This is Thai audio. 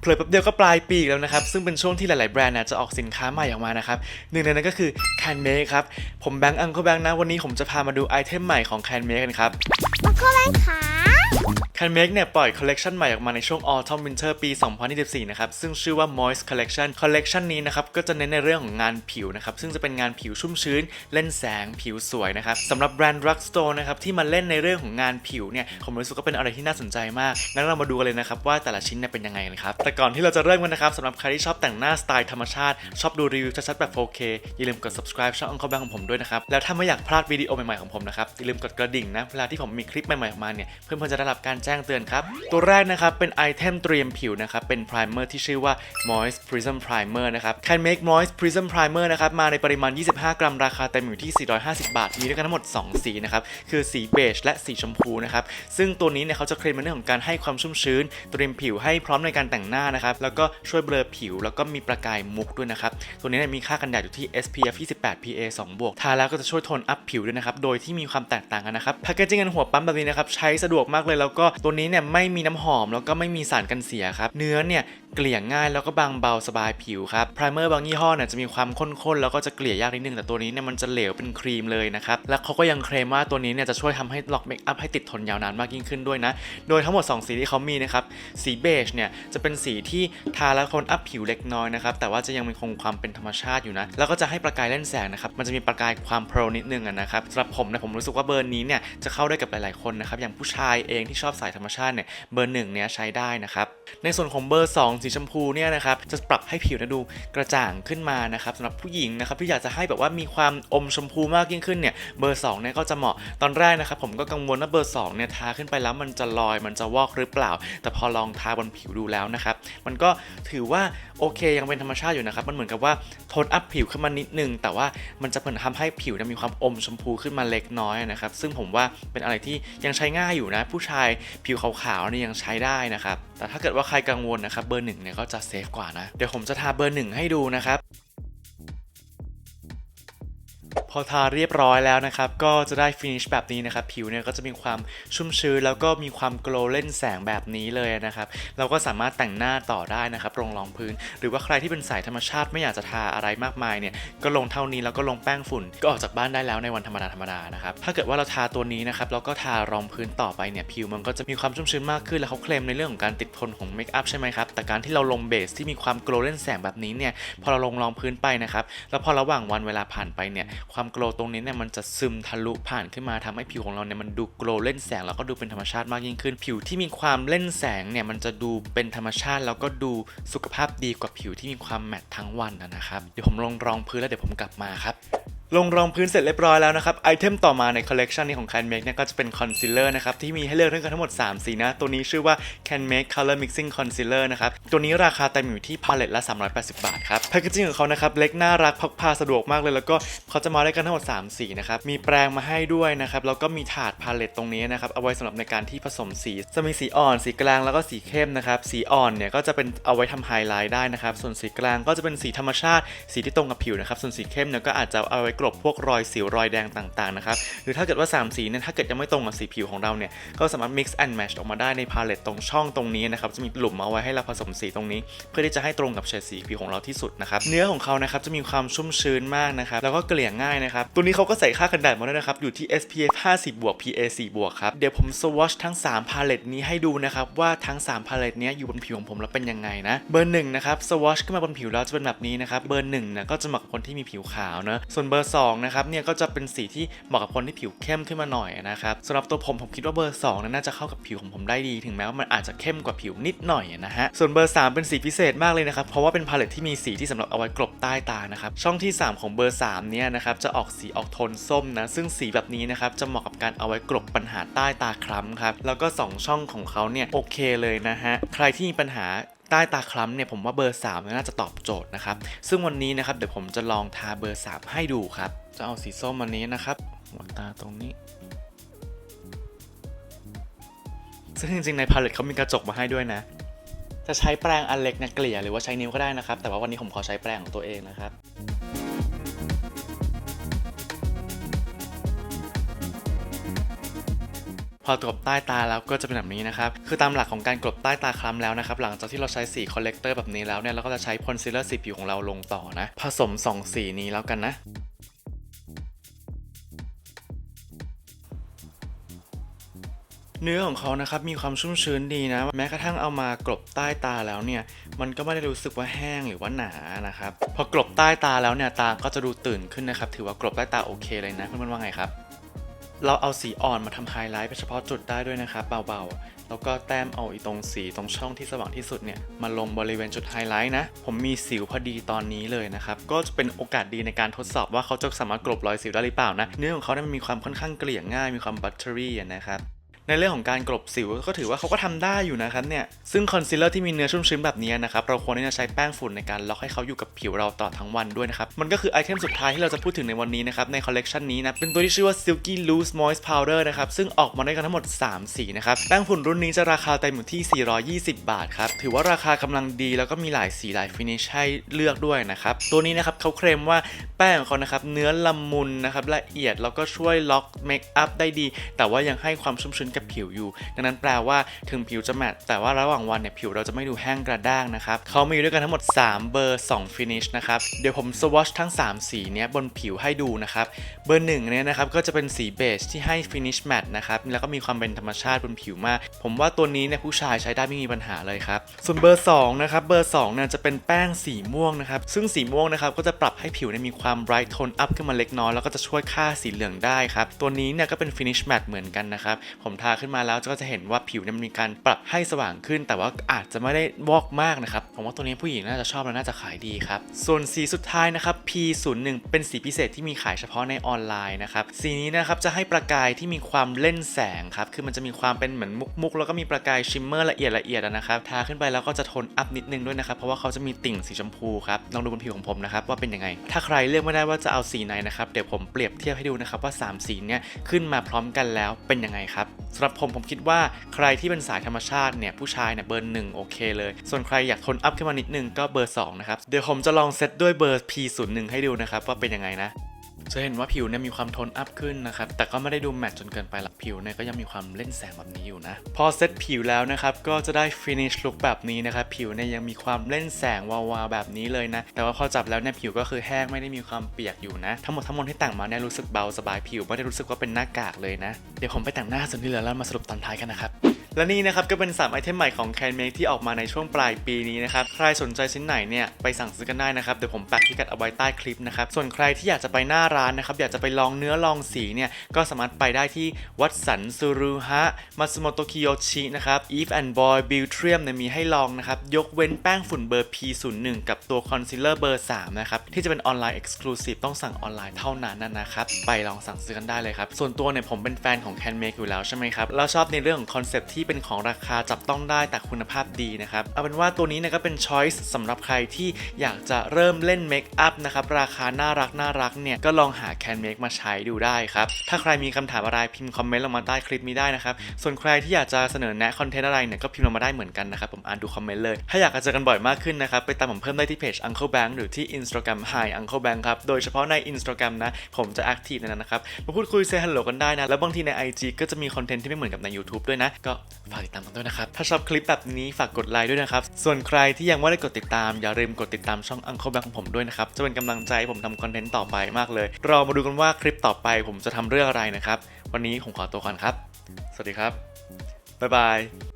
เผลอแป๊บเดียวก็ปลายปีกแล้วนะครับ ซึ่งเป็นช่วงที่หลาย ๆ แบรนด์จะออกสินค้าใหม่ออกมานะครับ หนึ่งในนั้นก็คือ Can Make ครับ ผมแบงค์อังก็แบงค์นะ วันนี้ผมจะพามาดูไอเทมใหม่ของ Can Make กันครับแล้วก็แม่ขา Can Make เนี่ยปล่อยคอลเลกชันใหม่ออกมาในช่วง Autumn Winter ปี 2024 นะครับ ซึ่งชื่อว่า Moist Collection คอลเลกชันนี้นะครับ ก็จะเน้นในเรื่องของงานผิวนะครับ ซึ่งจะเป็นงานผิวชุ่มชื้น เล่นแสงผิวสวยนะครับสำหรับแบรนด์ Drugstore นะครับ ที่มาเล่นในเรื่องของงานผิวเนี่ยผมรู้สึกว่าเป็นอะไรที่น่าสนใจมาก งั้นเรามาดูกันเลยนะครับว่าแต่ละชิ้นเนี่ยเป็นยังไงกันครับ แต่ก่อนที่เราจะเริ่มกันนะครับสำหรับใครที่ชอบแต่งหน้าสไตล์ธรรมชาติ ชอบดูรีวิวชัดๆแบบ 4K อย่าลืมกด subscribe ช่อง Uncle Bang ของผมด้วยนะครับ แล้วถ้าไม่อยากพลาดวิดีโอใหม่ๆของผมนะครับอย่าลืมกดกระดิ่งนะ เวลาที่ผมมีคลิปใหม่ๆออกมาเนี่ยเพื่อนๆจะได้รับการแจ้งเตือนครับ ตัวแรกนะครับเป็นไอเทมเตรียมผิวนะครับเป็น primer ที่ชื่อว่า moist prism primer นะครับ can make moist prism primer นะครับมาในปริมาณ 25 กรัมราคาเต็มอยู่ที่ 450 บาท มีด้วยกันทั้งหมด 2 สีนะครับคือสีเบจและสีชมพูนะครับซึ่งตัวนี้เนี่ยเขาจะเคลมในเรื่องของการให้ความชุ่มชื้น เตรียมผิวให้พร้อมในการแต่งหน้านะครับแล้วก็ช่วยเบลอผิว แล้วก็มีประกายมุกด้วยนะครับตัวนี้เนี่ยมีค่ากันแดดอยู่ที่ SPF 28 PA 2บวกทาแล้วก็จะช่วยโทนอัพผิวด้วยนะครับโดยที่มีความแตกต่างกันนะครับแพคเกจิ้งกันหัวปั๊มแบบนี้นะครับใช้สะดวกมากเลยแล้วก็ตัวนี้เนี่ยไม่มีน้ำหอมแล้วก็ไม่มีสารกันเสียครับ เนื้อเนี่ยเกลี่ยง่ายแล้วก็บางเบาสบายผิวครับพรเมอร์บางยี่ห้อเนี่ยจะมีความข้นๆแล้วก็จะเกลี่ยยากนิดนึงแต่ตัวนี้เนี่ยมันจะเหลวเป็นครีมเลยนะครับแล้วเขาก็ยังเคลมว่าตัวนี้เนี่ยจะช่วยทำให้ล็อกเมคอัพให้ติดทนยาวนานมากยิ่งขึ้นด้วยนะโดยทั้งหมด 2 สีที่เขามีนะครับสีเบจเนี่ยจะเป็นสีที่ทาแล้วโทนอัพผิวเล็กน้อยนะครับแต่ว่าจะยังมีคงความเป็นธรรมชาติอยู่นะแล้วก็จะให้ประกายเล่นแสงนะครับมันจะมีประกายความโปรนิดนึงนะครับสำหรับผมเนี่ยผมรู้สึกว่าเบอร์นี้เนี่ยจะเข้าได้กับหลายๆคนนะครับอย่างผู้ชายเองที่ชอบสายธรรมชาติเนี่ยเบอร์หนึ่งเนี่ยใช้ได้นะครับ ในส่วนของเบอร์ 2 สีชมพูเนี่ยนะครับจะปรับให้ผิวนยดูกระจ่างขึ้นมานะครับสำหรับผู้หญิงนะครับที่อยากจะให้แบบว่ามีความอมชมพูมากยิ่งขึ้นเนี่ยเบอร์2เนี่ยก็จะเหมาะตอนแรกนะครับผมก็กังวลว่าเบอร์2เนี่ยทาขึ้นไปแล้วมันจะลอยมันจะวอกหรือเปล่า แต่พอลองทาบนผิวดูแล้วนะครับมันก็ถือว่าโอเคยังเป็นธรรมชาติอยู่นะครับมันเหมือนกับว่าโทนอัพผิวขึ้นมานิดนึง แต่ว่ามันจะเหมือนทำให้ผิวมีความอมชมพูขึ้นมาเล็กน้อยนะครับซึ่งผมว่าเป็นอะไรที่ยังใช้ง่ายอยู่นะผู้ชายผิวขาวๆนี่ยังใช้ได้นะครับ แต่ถ้าเกิดว่าใครกังวลนะครับเบอร์หนึ่งเนี่ยก็จะเซฟกว่านะ เดี๋ยวผมจะทาเบอร์หนึ่งให้ดูนะครับพอทาเรียบร้อยแล้วนะครับ ก็จะได้ฟินิชแบบนี้นะครับ ผิวเนี่ยก็จะมีความชุ่มชื้นแล้วก็มีความโกลเล่นแสงแบบนี้เลยนะครับ เราก็สามารถแต่งหน้าต่อได้นะครับลงรองพื้น หรือว่าใครที่เป็นสายธรรมชาติไม่อยากจะทาอะไรมากมายเนี่ย ก็ลงเท่านี้แล้วก็ลงแป้งฝุ่น ก็ออกจากบ้านได้แล้วในวันธรรมดาธรรมดานะครับ ถ้าเกิดว่าเราทาตัวนี้นะครับแล้วก็ทารองพื้นต่อไปเนี่ยผิวมันก็จะมีความชุ่มชื้นมากขึ้นแล้วเขาเคลมในเรื่องของการติดทนของเมคอัพใช่ไหมครับแต่การที่เราลงเบสที่มีความโกลเล่นแสงแบบนี้เนี่ยพอเราลงรองพื้นไปนะครับแล้วพอระหว่างวันเวลาผ่านไปเนี่ยความโกลว์ตรงนี้เนี่ยมันจะซึมทะลุผ่านขึ้นมาทำให้ผิวของเราเนี่ยมันดูโกลว์เล่นแสงแล้วก็ดูเป็นธรรมชาติมากยิ่งขึ้น ผิวที่มีความเล่นแสงเนี่ยมันจะดูเป็นธรรมชาติ แล้วก็ดูสุขภาพดีกว่าผิวที่มีความแมตต์ทั้งวันนะนะครับเดี๋ยวผมลงรองพื้นแล้วเดี๋ยวผมกลับมาครับ ลงรองพื้นเสร็จเรียบร้อยแล้วนะครับไอเทมต่อมาในคอลเลกชันนี้ของ Can Make เนี่ยก็จะเป็นคอนซีลเลอร์นะครับที่มีให้เลือกทั้งหมด 3 สีนะ ตัวนี้ชื่อว่า Can Make Color Mixing Concealer นะครับ ตัวนี้ราคาเต็มอยู่ที่พาเลตละ 380 บาทครับแพคเกจิ้งของเขานะครับ เล็กน่ารักพกพาสะดวกมากเลย แล้วก็เขาจะมาได้กันทั้งหมด 3 สีนะครับ มีแปรงมาให้ด้วยนะครับ แล้วก็มีถาดพาเลตตรงนี้นะครับเอาไว้สำหรับในการที่ผสมสี จะมีสีอ่อน สีกลางแล้วก็สีเข้มนะครับสีอ่อนเนี่ยก็จะเป็นเอาไว้ทำไฮไลท์ได้นะครับส่วนสีกลางก็จะเป็นสีธรรมชาติ สีที่ตรงกับผิวนะครับส่วนสีเข้มเนี่ยก็อาจจะเอาไว้กลบพวกรอยสิวรอยแดงต่างๆนะครับหรือถ้าเกิดว่า 3 สีเนี่ยถ้าเกิดยังไม่ตรงกับสีผิวของเราเนี่ยก็สามารถ mix and match ออกมาได้ในพาเลตตรงช่องตรงนี้นะครับจะมีหลุมเอาไว้ให้เราผสมสีตรงนี้ เพื่อที่จะให้ตรงกับเฉดสีผิวของเราที่สุดนะครับเนื้อของเขานะครับจะมีความชุ่มชื้นมากนะครับแล้วก็เกลี่ยง่ายนะครับตัวนี้เขาก็ใส่ค่ากันแดดมาด้วยนะครับอยู่ที่ SPF 50บวก PA 4บวกครับเดี๋ยวผมสวอชทั้ง 3 พาเลตนี้ให้ดูนะครับว่าทั้ง 3 พาเลตนี้อยู่บนผิวของผมแล้วเป็นยังไงนะเบอร์หนึ่งนะครับสวอชขึ้นมาบนผิวแล้วจะเป็นแบบนี้นะครับเบอร์หนึ่งเนี่ยก็จะเหมาะกับคนที่มีผิวขาวเนะส่วนเบอร์สองนะครับเนี่ยก็จะเป็นสีที่เหมาะกับคนที่ผิวเข้มขึ้นมาหน่อยนะครับสำหรับตัวผมผมคิดว่าเบอร์2นั้นน่าจะเข้ากับผิวของผมได้ดี ถึงแม้ว่ามันอาจจะเข้มกว่าผิวนิดหน่อยนะฮะส่วนเบอร์ 3 เป็นสีพิเศษมากเลยนะครับเพราะว่าเป็นพาเลตที่มีสีที่สำหรับเอาไว้กลบใต้ตานะครับช่องที่ 3 ของเบอร์3เนี่ยนะครับจะออกสีออกโทนส้มนะซึ่งสีแบบนี้นะครับจะเหมาะกับการเอาไว้กลบปัญหาใต้ตาคล้ำครับแล้วก็ 2 ช่องของเขาเนี่ยโอเคเลยนะฮะใครที่มีปัญหา ใต้ตาคล้ำเนี่ยผมว่าเบอร์3น่าจะตอบโจทย์นะครับ ซึ่งวันนี้นะครับเดี๋ยวผมจะลองทาเบอร์ 3 ให้ดูครับ จะเอาสีส้มอันนี้นะครับหัวตาตรงนี้ ซึ่งจริงๆในพาเลตเขามีกระจกมาให้ด้วยนะ จะใช้แปรงอันเล็กนะเกลี่ยหรือว่าใช้นิ้วก็ได้นะครับ แต่ว่าวันนี้ผมขอใช้แปรงของตัวเองนะครับ พอกลบใต้ตาแล้วก็จะเป็นแบบนี้นะครับ คือตามหลักของการกลบใต้ตาคล้ำแล้วนะครับ หลังจากที่เราใช้สีคอลเลกเตอร์แบบนี้แล้วเนี่ย เราก็จะใช้คอนซีลเลอร์สีผิวของเราลงต่อนะ ผสม 2 สีนี้แล้วกันนะเนื้อของเขานะครับมีความชุ่มชื้นดีนะ แม้กระทั่งเอามากลบใต้ตาแล้วเนี่ย มันก็ไม่ได้รู้สึกว่าแห้งหรือว่าหนานะครับ พอกลบใต้ตาแล้วเนี่ยตาก็จะดูตื่นขึ้นนะครับ ถือว่ากลบใต้ตาโอเคเลยนะเพื่อนๆว่าไงครับ เราเอาสีอ่อนมาทำไฮไลท์ไปเฉพาะจุดได้ด้วยนะครับเบาๆ แล้วก็แต้มเอาอีตรงสีตรงช่องที่สว่างที่สุดเนี่ยมาลงบริเวณจุดไฮไลท์นะ ผมมีสิวพอดีตอนนี้เลยนะครับ ก็จะเป็นโอกาสดีในการทดสอบว่าเขาจะสามารถกลบรอยสิวได้หรือเปล่านะ เนื้อของเขาเนี่ยมันมีความค่อนข้างเกลี่ยง่ายมีความบัตเตอรี่นะครับ ในเรื่องของการกลบสิวก็ถือว่าเขาก็ทำได้อยู่นะครับเนี่ย ซึ่งคอนซีลเลอร์ที่มีเนื้อชุ่มชื้นแบบนี้นะครับ เราควรที่จะใช้แป้งฝุ่นในการล็อกให้เขาอยู่กับผิวเราตลอดทั้งวันด้วยนะครับ มันก็คือไอเทมสุดท้ายที่เราจะพูดถึงในวันนี้นะครับ ในคอลเลกชันนี้นะ เป็นตัวที่ชื่อว่า Silky Loose Moist Powder นะครับ ซึ่งออกมาได้กันทั้งหมด 3 สีนะครับ แป้งฝุ่นรุ่นนี้จะราคาเต็มอยู่ที่ 420 บาทครับ ถือว่าราคากำลังดีแล้วก็มีหลายสีหลายฟินิชให้เลือกด้วยนะครับ ตัวนี้นะครับเขาเคลมว่าแป้งของเขานะครับเนื้อละมุนนะครับละเอียดแล้วก็ช่วยล็อกเมคอัพได้ดี แต่ว่ายังให้ความชุ่มชื้นกับผิวอยู่ ดังนั้นแปลว่าถึงผิวจะแมตต์แต่ว่าระหว่างวันเนี่ยผิวเราจะไม่ดูแห้งกระด้างนะครับเขามีด้วยกันทั้งหมด 3 เบอร์ 2 finish นะครับเดี๋ยวผมสวอชทั้ง 3 สีเนี้ยบนผิวให้ดูนะครับเบอร์1เนี่ยนะครับก็จะเป็นสีเบจที่ให้ finish matte นะครับแล้วก็มีความเป็นธรรมชาติบนผิวมาก ผมว่าตัวนี้เนี่ยผู้ชายใช้ได้ไม่มีปัญหาเลยครับส่วนเบอร์2นะครับเบอร์2เนี่ยจะเป็นแป้งสีม่วงนะครับซึ่งสีม่วงนะครับก็จะปรับให้ผิวเนี่ยมีความ bright tone up ขึ้นมาเล็กน้อยแล้วก็จะช่วยฆ่าสีเหลืองได้ครับตัวนี้เนี่ยก็เป็น finish matte เหมือนกันนะครับผมทาขึ้นมาแล้วก็จะเห็นว่าผิวเนี่ยมันมีการปรับให้สว่างขึ้น แต่ว่าอาจจะไม่ได้วอกมากนะครับผมว่าตัวนี้ผู้หญิงน่าจะชอบและน่าจะขายดีครับส่วนสีสุดท้ายนะครับ P01 เป็นสีพิเศษที่มีขายเฉพาะในออนไลน์นะครับสีนี้นะครับจะให้ประกายที่มีความเล่นแสงครับคือมันจะมีความเป็นเหมือนมุกๆแล้วก็มีประกายชิมเมอร์ละเอียดละเอียดนะครับทาขึ้นไปแล้วก็จะโทนอัพนิดนึงด้วยนะครับเพราะว่าเขาจะมีติ่งสีชมพูครับลองดูบนผิวของผมนะครับว่าเป็นยังไง ถ้าใครเลือกไม่ได้ว่าจะเอาสีไหนนะครับเดี๋ยวผมเปรียบเทียบให้ดูนะครับว่า 3 สีเนี้ยขึ้นมาพร้อมกันแล้วเป็นยังไงครับสำหรับผมผมคิดว่าใครที่เป็นสายธรรมชาติเนี่ยผู้ชายเนี่ยเบอร์หนึ่งโอเคเลย ส่วนใครอยากทนอัพขึ้นมานิดนึงก็เบอร์2นะครับเดี๋ยวผมจะลองเซตด้วยเบอร์ P01 ให้ดูนะครับว่าเป็นยังไงนะ จะเห็นว่าผิวเนี่ยมีความโทนอัพขึ้นนะครับ แต่ก็ไม่ได้ดูแมตต์จนเกินไปหรอกผิวเนี่ยก็ยังมีความเล่นแสงแบบนี้อยู่นะ พอเซตผิวแล้วนะครับ ก็จะได้ finish look แบบนี้นะครับ ผิวเนี่ยยังมีความเล่นแสงวาวๆแบบนี้เลยนะ แต่ว่าพอจับแล้วเนี่ยผิวก็คือแห้งไม่ได้มีความเปียกอยู่นะ ทั้งหมดทั้งมวลที่แต่งมาเนี่ยรู้สึกเบาสบายผิวไม่ได้รู้สึกว่าเป็นหน้ากากเลยนะ เดี๋ยวผมไปแต่งหน้าส่วนที่เหลือแล้วมาสรุปตอนท้ายกันนะครับ และนี่นะครับก็เป็น 3 ไอเทมใหม่ของ Can Make ที่ออกมาในช่วงปลายปีนี้นะครับ ใครสนใจชิ้นไหนเนี่ยไปสั่งซื้อกันได้นะครับ เดี๋ยวผมแปะพิกัดเอาไว้ใต้คลิปนะครับ ส่วนใครที่อยากจะไปหน้าร้านนะครับ อยากจะไปลองเนื้อลองสีเนี่ย ก็สามารถไปได้ที่วัดสันซูรุฮะมาสโมโตคิโยชินะครับ Eve and Boy b e a u t r i u m เนี่ยมีให้ลองนะครับ ยกเว้นแป้งฝุ่นเบอร์ P01 กับตัวคอนซีลเลอร์เบอร์3นะครับที่จะเป็นออนไลน์ Exclusive ต้องสั่งออนไลน์เท่านั้นนะนะครับไปลองสั่งซื้อกันได้เลยครับส่วนตัวเนี่ยผมเป็นแฟนของ Can Make อยู่แล้วใช่ไหมครับแล้วชอบในเรื่องของคอนเซปที่เป็นของราคาจับต้องได้แต่คุณภาพดีนะครับ เอาเป็นว่าตัวนี้นี่ยก็เป็นช้อยส์สำหรับใครที่อยากจะเริ่มเล่นเมคอัพนะครับ ราคาน่ารักน่ารักเนี่ย ก็ลองหา Can Make มาใช้ดูได้ครับ ถ้าใครมีคำถามอะไรพิมพ์คอมเมนต์ลงมาใต้คลิปนี้ได้นะครับ ส่วนใครที่อยากจะเสนอแนะคอนเทนต์อะไรเนี่ยก็พิมพ์ลงมาได้เหมือนกันนะครับผมอ่านดูคอมเมนต์เลย ถ้าอยากจะเจอกันบ่อยมากขึ้นนะครับไปตามผมเพิ่มได้ที่เพจ Uncle Bank หรือที่ Instagram Hi Uncle Bank ครับโดยเฉพาะใน Instagram นะผมจะแอคทีฟในนั้นนะครับมาพูดคุยเซฮัลโหลกันได้นะแล้วบางทีใน IG ก็จะมีคอนเทนต์ที่ไม่เหมือนกับใน YouTube ด้วยนะก็ฝากติดตามกันด้วยนะครับ ถ้าชอบคลิปแบบนี้ฝากกดไลค์ด้วยนะครับ ส่วนใครที่ยังไม่ได้กดติดตาม อย่าลืมกดติดตามช่อง Uncle Bank ของผมด้วยนะครับ จะเป็นกำลังใจให้ผมทำคอนเทนต์ต่อไปมากเลยรอมาดูกันว่าคลิปต่อไปผมจะทำเรื่องอะไรนะครับ วันนี้ผมขอตัวก่อนครับ สวัสดีครับ บ๊ายบาย